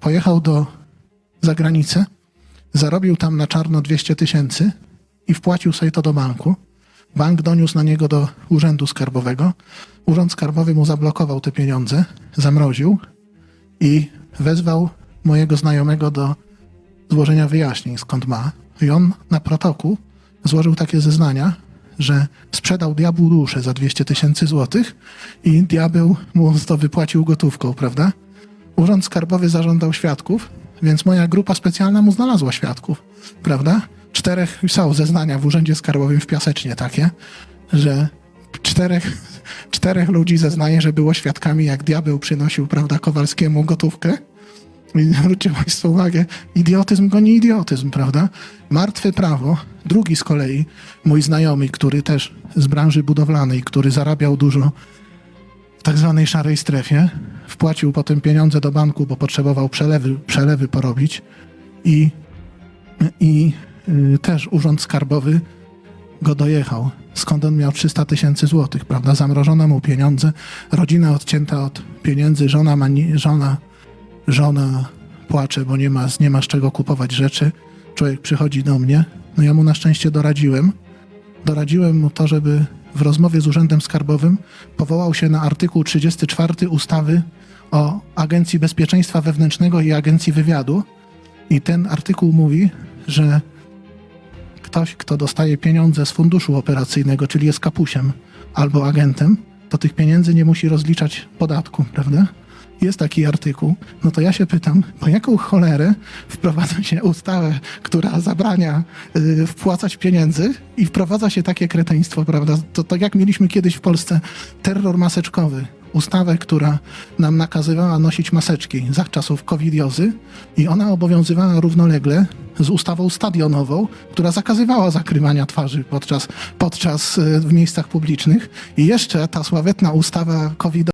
pojechał do zagranicy, zarobił tam na czarno 200 tysięcy i wpłacił sobie to do banku. Bank doniósł na niego do urzędu skarbowego. Urząd skarbowy mu zablokował te pieniądze, zamroził i wezwał mojego znajomego do złożenia wyjaśnień, skąd ma. I on na protokół złożył takie zeznania, że sprzedał diabłu duszę za 200 tysięcy złotych i diabeł mu to wypłacił gotówką, prawda? Urząd Skarbowy zażądał świadków, więc moja grupa specjalna mu znalazła świadków, prawda? Czterech, są zeznania w Urzędzie Skarbowym w Piasecznie takie, że czterech, czterech ludzi zeznaje, że było świadkami, jak diabeł przynosił, prawda, Kowalskiemu gotówkę. I Zwróćcie Państwo uwagę, idiotyzm goni idiotyzm, prawda? Martwe prawo. Drugi z kolei, mój znajomy, który też z branży budowlanej, który zarabiał dużo w tak zwanej szarej strefie, wpłacił potem pieniądze do banku, bo potrzebował przelewy, przelewy porobić i, i y, też urząd skarbowy go dojechał. Skąd on miał 300 tysięcy złotych, prawda? Zamrożono mu pieniądze, rodzina odcięta od pieniędzy, żona ma, żona żona płacze, bo nie ma, nie ma z czego kupować rzeczy. Człowiek przychodzi do mnie. No ja mu na szczęście doradziłem. Doradziłem mu to, żeby w rozmowie z Urzędem Skarbowym powołał się na artykuł 34 ustawy o Agencji Bezpieczeństwa Wewnętrznego i Agencji Wywiadu. I ten artykuł mówi, że ktoś, kto dostaje pieniądze z funduszu operacyjnego, czyli jest kapusiem albo agentem, to tych pieniędzy nie musi rozliczać podatku, prawda? Jest taki artykuł. No to ja się pytam, po jaką cholerę wprowadza się ustawę, która zabrania y, wpłacać pieniędzy i wprowadza się takie kreteństwo, prawda? To, to jak mieliśmy kiedyś w Polsce terror maseczkowy, ustawę, która nam nakazywała nosić maseczki za czasów covidiozy i ona obowiązywała równolegle z ustawą stadionową, która zakazywała zakrywania twarzy podczas, podczas y, w miejscach publicznych. I jeszcze ta sławetna ustawa covidowa